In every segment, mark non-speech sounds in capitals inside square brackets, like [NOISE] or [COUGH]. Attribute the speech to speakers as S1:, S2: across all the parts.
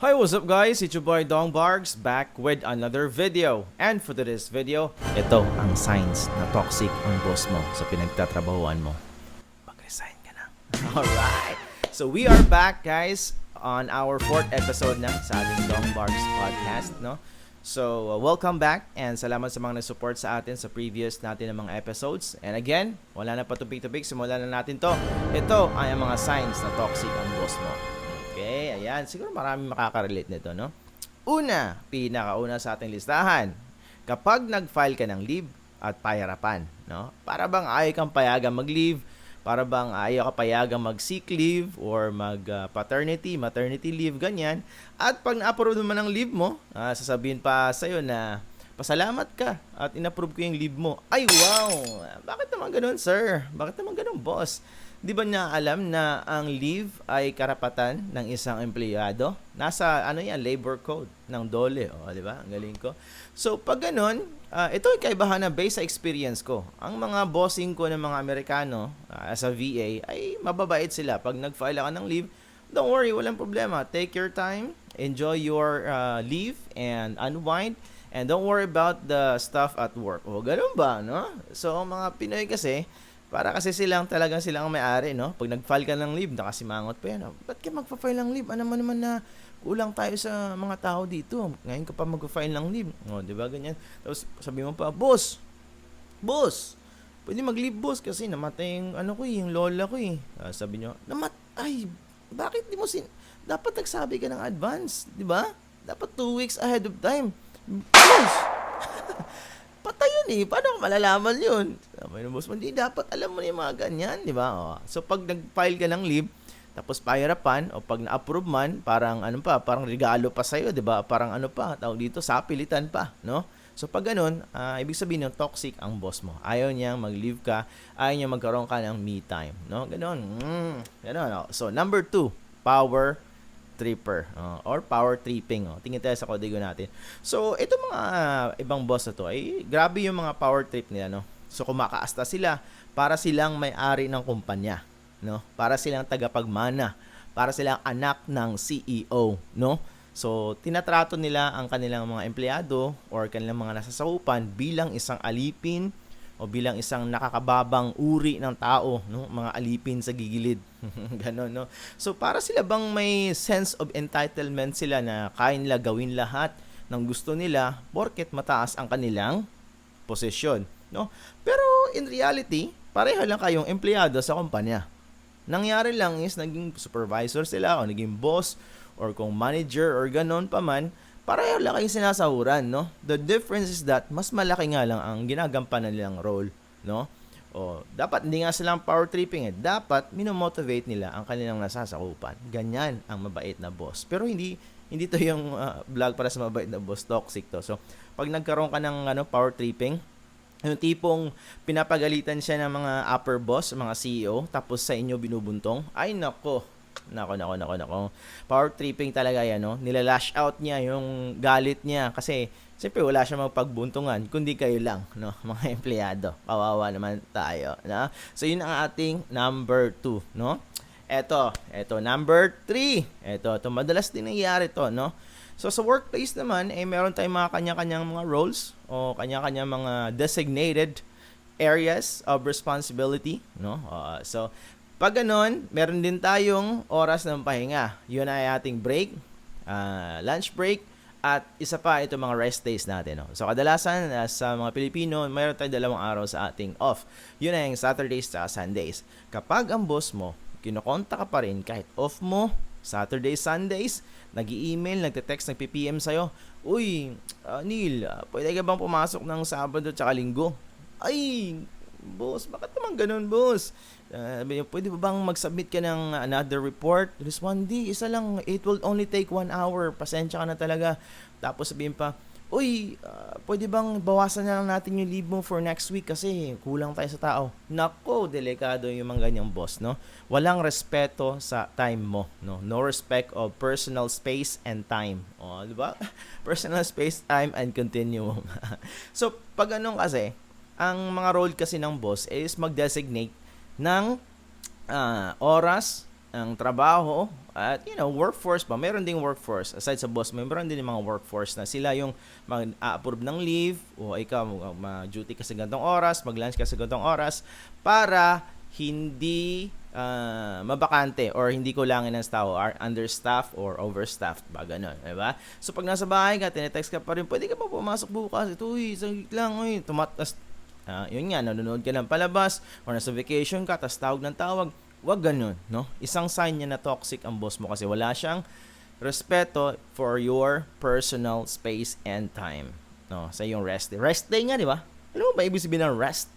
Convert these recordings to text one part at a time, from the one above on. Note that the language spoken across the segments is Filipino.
S1: Hi, what's up guys? It's your boy Dong Bargs back with another video. And for today's video, ito ang signs na toxic ang boss mo sa pinagtatrabahuan mo. Mag-resign ka na. [LAUGHS] Alright! So we are back guys on our fourth episode na sa ating Dong Bargs podcast, no? So, uh, welcome back and salamat sa mga nag-support sa atin sa previous natin ng mga episodes. And again, wala na patupik-tupik, simulan na natin to. Ito ay ang mga signs na toxic ang boss mo. Okay, ayan. Siguro marami makaka-relate nito, no? Una, pinakauna sa ating listahan. Kapag nag-file ka ng leave at pahirapan, no? Para bang ayaw kang payagang mag-leave, para bang ayaw ka payagang mag-sick leave or mag-paternity, maternity leave, ganyan. At pag na-approve naman ng leave mo, ah, sasabihin pa sa'yo na, pasalamat ka at in-approve ko yung leave mo. Ay, wow! Bakit naman ganun, sir? Bakit naman ganun, boss? Di ba niya alam na ang leave ay karapatan ng isang empleyado? Nasa ano yan, labor code ng DOLE, oh, di ba? Ang galing ko. So, pag ganun, ah, ito ay kaibahan na based sa experience ko. Ang mga bossing ko ng mga Amerikano ah, as a VA ay mababait sila. Pag nag-file ka ng leave, don't worry, walang problema. Take your time, enjoy your ah, leave, and unwind. And don't worry about the stuff at work. O, ganun ba, no? So, mga Pinoy kasi, para kasi silang talagang silang ang may-ari, no? Pag nag-file ka ng leave, nakasimangot pa yan. Oh. Ba't ka magpa-file ng leave? Ano mo naman na kulang tayo sa mga tao dito. Ngayon ka pa mag-file ng leave. O, di ba ganyan? Tapos sabi mo pa, boss, boss, pwede mag-leave boss kasi namatay yung ano ko eh, yung lola ko eh. Ah, sabi nyo, namat, ay, bakit di mo sin... Dapat nagsabi ka ng advance, di ba? Dapat two weeks ahead of time. Boss! [LAUGHS] Yun eh. Paano ko malalaman yun? Sabi ng boss mo, hindi dapat alam mo na yung mga ganyan, di ba? O, so, pag nag-file ka ng leave, tapos pahirapan, o pag na-approve man, parang ano pa, parang regalo pa sa'yo, di ba? Parang ano pa, tawag dito, sapilitan pa, no? So, pag ganun, ah, ibig sabihin yung toxic ang boss mo. Ayaw niyang mag-leave ka, ayaw niya magkaroon ka ng me time, no? Ganun. Mm, ganun. oh. So, number two, power tripper oh, or power tripping. Oh. Tingin tayo sa kodigo natin. So, ito mga ah, ibang boss na to, ay grabe yung mga power trip nila, no? So, kumakaasta sila para silang may-ari ng kumpanya, no? Para silang tagapagmana, para silang anak ng CEO, no? So, tinatrato nila ang kanilang mga empleyado or kanilang mga nasasakupan bilang isang alipin o bilang isang nakakababang uri ng tao, no? Mga alipin sa gigilid. [LAUGHS] Ganon, no? So, para sila bang may sense of entitlement sila na kaya nila gawin lahat ng gusto nila porket mataas ang kanilang posisyon, no? Pero in reality, pareho lang kayong empleyado sa kumpanya. Nangyari lang is naging supervisor sila o naging boss or kung manager or ganon pa man, pareho lang kayong sinasahuran, no? The difference is that mas malaki nga lang ang ginagampanan nilang role, no? O, dapat hindi nga silang power tripping eh. Dapat minomotivate nila ang kanilang nasasakupan. Ganyan ang mabait na boss. Pero hindi hindi to yung uh, vlog para sa mabait na boss, toxic to. So, pag nagkaroon ka ng ano, power tripping, yung tipong pinapagalitan siya ng mga upper boss, mga CEO, tapos sa inyo binubuntong, ay nako, nako, nako, nako, nako. Power tripping talaga yan, no? Nilalash out niya yung galit niya kasi siyempre wala siya magpagbuntungan kundi kayo lang, no? [LAUGHS] Mga empleyado. Kawawa naman tayo, no? So, yun ang ating number two, no? Eto, eto, number three. Eto, ito, madalas din nangyayari to, no? So sa workplace naman, eh meron tayong mga kanya-kanyang mga roles o kanya-kanyang mga designated areas of responsibility, no? Uh, so pag ganun, meron din tayong oras ng pahinga. Yun ay ating break, uh, lunch break, at isa pa ito mga rest days natin. No? So kadalasan uh, sa mga Pilipino, mayroon tayong dalawang araw sa ating off. Yun ay yung Saturdays at Sundays. Kapag ang boss mo, kinokonta ka pa rin kahit off mo, Saturdays, Sundays, nag-email, nagte-text, nagpi-PM sa'yo, Uy, uh, Neil, pwede ka bang pumasok ng Sabado at Linggo? Ay, boss, bakit naman ganun, boss? Uh, pwede ba bang mag-submit ka ng another report? Respond, di, isa lang, it will only take one hour. Pasensya ka na talaga. Tapos sabihin pa, Uy, uh, pwede bang bawasan na lang natin yung leave mo for next week kasi kulang tayo sa tao. Nako, delikado yung mga ganyang boss, no? Walang respeto sa time mo, no? No respect of personal space and time. O, di ba? [LAUGHS] personal space, time, and continuum. [LAUGHS] so, pag anong kasi, ang mga role kasi ng boss is mag-designate ng uh, oras ang trabaho at you know workforce pa meron ding workforce aside sa boss mo meron din yung mga workforce na sila yung mag-approve ng leave o ikaw mag-duty ka sa ganitong oras mag-lunch ka sa ganitong oras para hindi ah, mabakante or hindi kulangin ng tao or understaffed or overstaffed ba ganun, di ba? So pag nasa bahay ka, tinetext ka pa rin, pwede ka pa pumasok bukas. Ito, uy, saglit lang, uy, tumatas. Ah, yun nga, nanonood ka ng palabas or nasa vacation ka, tas tawag ng tawag. Wag ganun, no? Isang sign niya na toxic ang boss mo kasi wala siyang respeto for your personal space and time. No, sa yung rest day. Rest day nga, di ba? Alam mo ba ibig sabihin ng rest?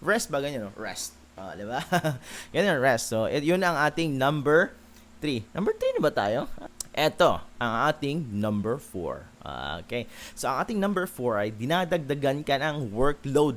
S1: Rest ba ganyan, no? Rest. Oh, di ba? [LAUGHS] ganyan, rest. So, yun ang ating number 3. Number 3 na ba tayo? Eto, ang ating number 4. Okay. So, ang ating number 4 ay dinadagdagan ka ng workload.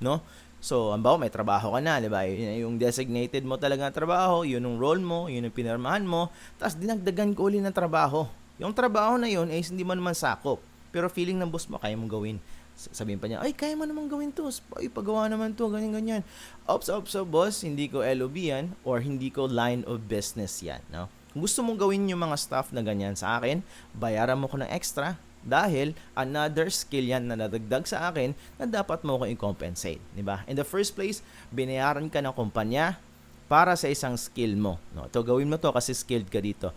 S1: No? So, ang may trabaho ka na, di ba? Yun yung designated mo talaga trabaho, yun yung role mo, yun yung pinirmahan mo, tapos dinagdagan ko ulit ng trabaho. Yung trabaho na yun, eh, hindi mo naman sakop. Pero feeling ng boss mo, kaya mong gawin. Sabihin pa niya, ay, kaya mo naman gawin to. Ay, pagawa naman to, ganyan, ganyan. Ops, ops, ops, boss, hindi ko LOB yan, or hindi ko line of business yan, no? Kung gusto mong gawin yung mga stuff na ganyan sa akin, bayaran mo ko ng extra, dahil another skill yan na nadagdag sa akin na dapat mo ko i-compensate, di ba? In the first place, binayaran ka ng kumpanya para sa isang skill mo. No, ito gawin mo to kasi skilled ka dito.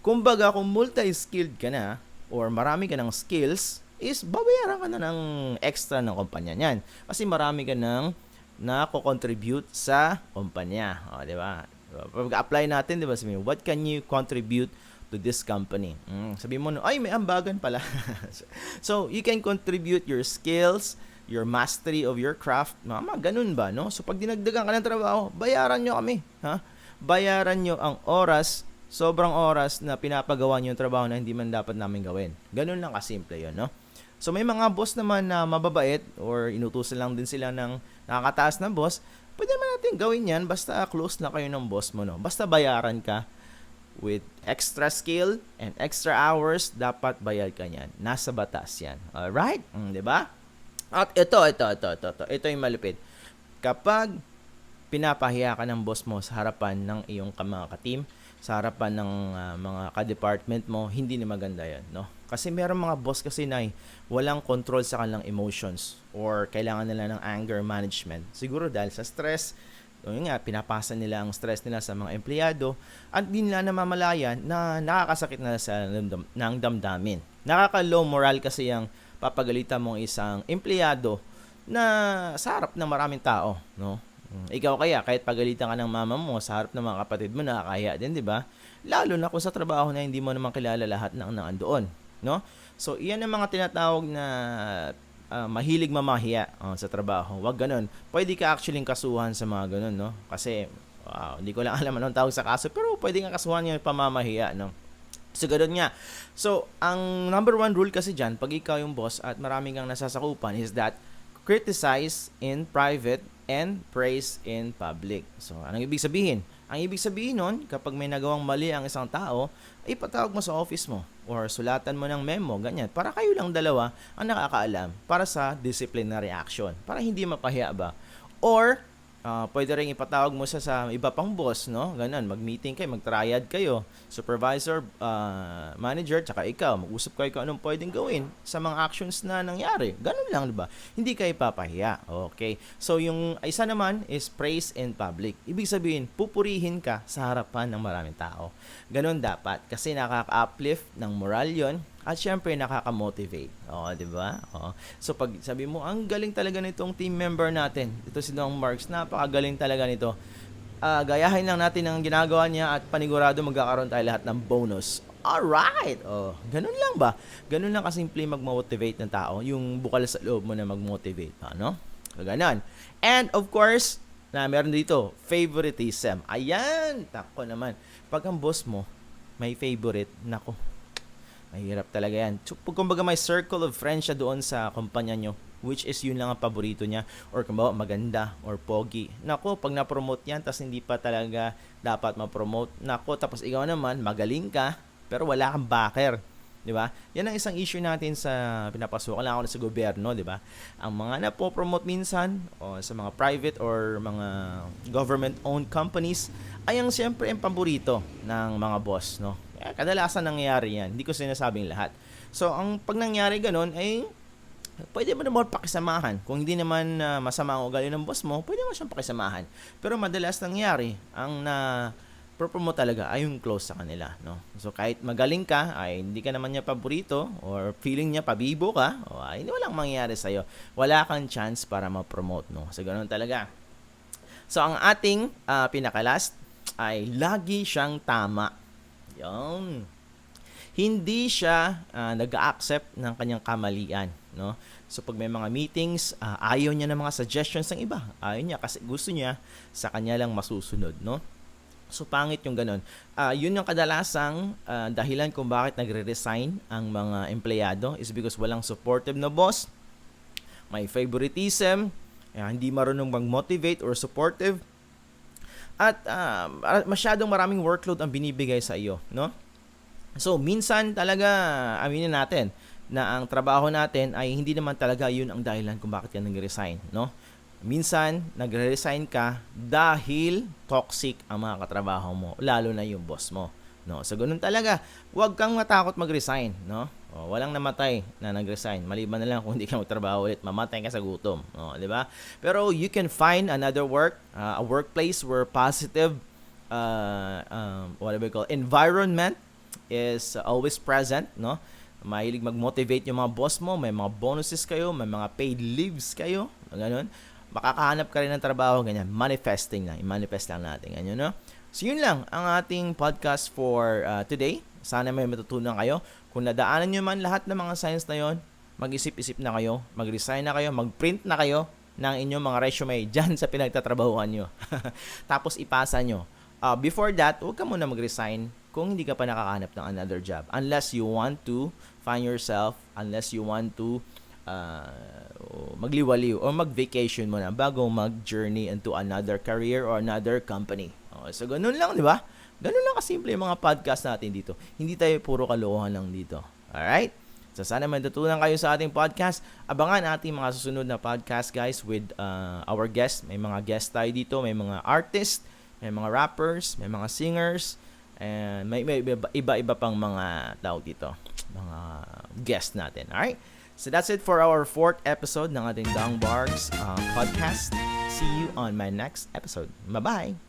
S1: Kumbaga, kung multi-skilled ka na or marami ka ng skills, is babayaran ka na ng extra ng kumpanya niyan. Kasi marami ka ng nako-contribute sa kumpanya. O, di ba? Pag-apply natin, di ba, sabihin, what can you contribute to this company? Mm, sabihin mo, ay, may ambagan pala. [LAUGHS] so, you can contribute your skills, your mastery of your craft. Mama, ganun ba, no? So, pag dinagdagan ka ng trabaho, bayaran nyo kami. Ha? Bayaran nyo ang oras, sobrang oras na pinapagawa nyo yung trabaho na hindi man dapat namin gawin. Ganun lang kasimple yun, no? So, may mga boss naman na mababait or inutusan lang din sila ng nakakataas na boss, pwede naman natin gawin yan basta close na kayo ng boss mo, no? Basta bayaran ka with extra skill and extra hours, dapat bayad ka niyan. Nasa batas yan. Alright? Mm, di ba? At ito, ito, ito, ito, ito. Ito yung malupit. Kapag pinapahiya ka ng boss mo sa harapan ng iyong mga ka-team, sa harapan ng ah, mga ka-department mo, hindi na maganda yan, no? Kasi meron mga boss kasi na walang control sa kanilang emotions or kailangan nila ng anger management. Siguro dahil sa stress, yun nga, pinapasa nila ang stress nila sa mga empleyado at di nila namamalayan na nakakasakit na sa ng damdamin. Nakaka-low moral kasi yung papagalitan mong isang empleyado na sa harap ng maraming tao, no? Mm, Ikaw kaya, kahit pagalitan ka ng mama mo sa harap ng mga kapatid mo, nakakaya din, di ba? Lalo na kung sa trabaho na hindi mo naman kilala lahat ng naandoon, no? So, iyan ang mga tinatawag na ah, mahilig mamahiya oh, sa trabaho. Wag ganun. Pwede ka actually kasuhan sa mga ganun, no? Kasi, wow, hindi ko lang [LAUGHS] alam anong tawag sa kaso, pero pwede nga kasuhan yung pamamahiya, no? So, ganun nga. So, ang number one rule kasi dyan, pag ikaw yung boss at maraming kang nasasakupan is that criticize in private and praise in public. So, anong ibig sabihin? Ang ibig sabihin nun, kapag may nagawang mali ang isang tao, ay patawag mo sa office mo or sulatan mo ng memo, ganyan. Para kayo lang dalawa ang nakakaalam para sa disciplinary action. Para hindi mapahiya ba? Or, ah, pwede rin ipatawag mo sa, sa iba pang boss, no? Ganun, mag-meeting kayo, mag-triad kayo. Supervisor, ah, manager, tsaka ikaw. Mag-usap kayo kung anong pwedeng gawin sa mga actions na nangyari. Ganun lang, di ba? Hindi kayo papahiya. Okay. So, yung isa naman is praise in public. Ibig sabihin, pupurihin ka sa harapan ng maraming tao. Ganun dapat. Kasi nakaka-uplift ng moral yon at syempre nakaka-motivate. Oo, di ba? Oo. So pag sabi mo, ang galing talaga nitong team member natin. Ito si Dong Marks, napakagaling talaga nito. Ah, gayahin lang natin ang ginagawa niya at panigurado magkakaroon tayo lahat ng bonus. Alright! Oh, ganun lang ba? Ganun lang kasimple mag-motivate ng tao. Yung bukal sa loob mo na mag-motivate. Ano? So, ganun. And of course, na meron dito, favoritism. Ayan! Tako naman. Pag ang boss mo, may favorite, nako, Mahirap talaga yan. So, kumbaga may circle of friends siya doon sa kumpanya nyo, which is yun lang ang paborito niya, or kumbaga maganda, or pogi. Nako, pag na-promote yan, tas hindi pa talaga dapat ma-promote. Nako, tapos ikaw naman, magaling ka, pero wala kang backer. Di ba? Yan ang isang issue natin sa pinapasukan lang ako sa gobyerno, di ba? Ang mga napopromote minsan o sa mga private or mga government-owned companies ay ang siyempre ang paborito ng mga boss, no? Kaya kadalasan nangyayari yan. Hindi ko sinasabing lahat. So, ang pag nangyari ganun ay pwede mo naman pakisamahan. Kung hindi naman uh, masama ang ugali ng boss mo, pwede mo siyang pakisamahan. Pero madalas nangyari, ang na promote talaga ay yung close sa kanila, no? So kahit magaling ka, ay hindi ka naman niya paborito or feeling niya pabibo ka, o ay walang mangyayari sa iyo. Wala kang chance para ma-promote, no? So ganoon talaga. So ang ating uh, pinaka-last ay lagi siyang tama. 'Yon. Hindi siya uh, nag-accept ng kanyang kamalian, no? So pag may mga meetings, uh, ayaw niya ng mga suggestions ng iba. Ayaw niya kasi gusto niya sa kanya lang masusunod, no? So pangit yung ganun. Uh, yun yung kadalasang uh, dahilan kung bakit nagre-resign ang mga empleyado is because walang supportive na boss, may favoritism, uh, hindi marunong mag-motivate or supportive, at uh, masyadong maraming workload ang binibigay sa iyo, no? So minsan talaga aminin natin na ang trabaho natin ay hindi naman talaga yun ang dahilan kung bakit ka nag-resign, no? minsan nagre-resign ka dahil toxic ang mga katrabaho mo, lalo na yung boss mo. No, so ganun talaga. Huwag kang matakot mag-resign, no? O, walang namatay na nag-resign. Maliban na lang kung [LAUGHS] hindi ka magtrabaho ulit, mamatay ka sa gutom, no, 'di ba? Pero you can find another work, uh, a workplace where positive uh, um, what do we call environment is always present, no? Mahilig mag-motivate yung mga boss mo, may mga bonuses kayo, may mga paid leaves kayo, ganun makakahanap ka rin ng trabaho, ganyan. Manifesting na. I-manifest lang natin. Ganyan, no? So, yun lang ang ating podcast for uh, today. Sana may matutunan kayo. Kung nadaanan nyo man lahat ng mga signs na yon, mag-isip-isip na kayo, mag-resign na kayo, mag-print na kayo ng inyong mga resume [LAUGHS] dyan sa pinagtatrabahuan nyo. [LAUGHS] Tapos ipasa nyo. Uh, before that, huwag ka muna mag-resign kung hindi ka pa nakakahanap ng another job. Unless you want to find yourself, unless you want to uh, magliwaliw o mag-vacation mo na bago mag-journey into another career or another company. Okay, so ganun lang, di ba? Ganun lang kasimple yung mga podcast natin dito. Hindi tayo puro kalokohan lang dito. Alright? So sana matutunan kayo sa ating podcast. Abangan ating mga susunod na podcast guys with uh, our guests. May mga guest tayo dito, may mga artists, may mga rappers, may mga singers, and may, may iba-iba pang mga tao dito. Mga guest natin. Alright? So that's it for our fourth episode ng ating Dong Bargs uh, podcast. See you on my next episode. Bye-bye!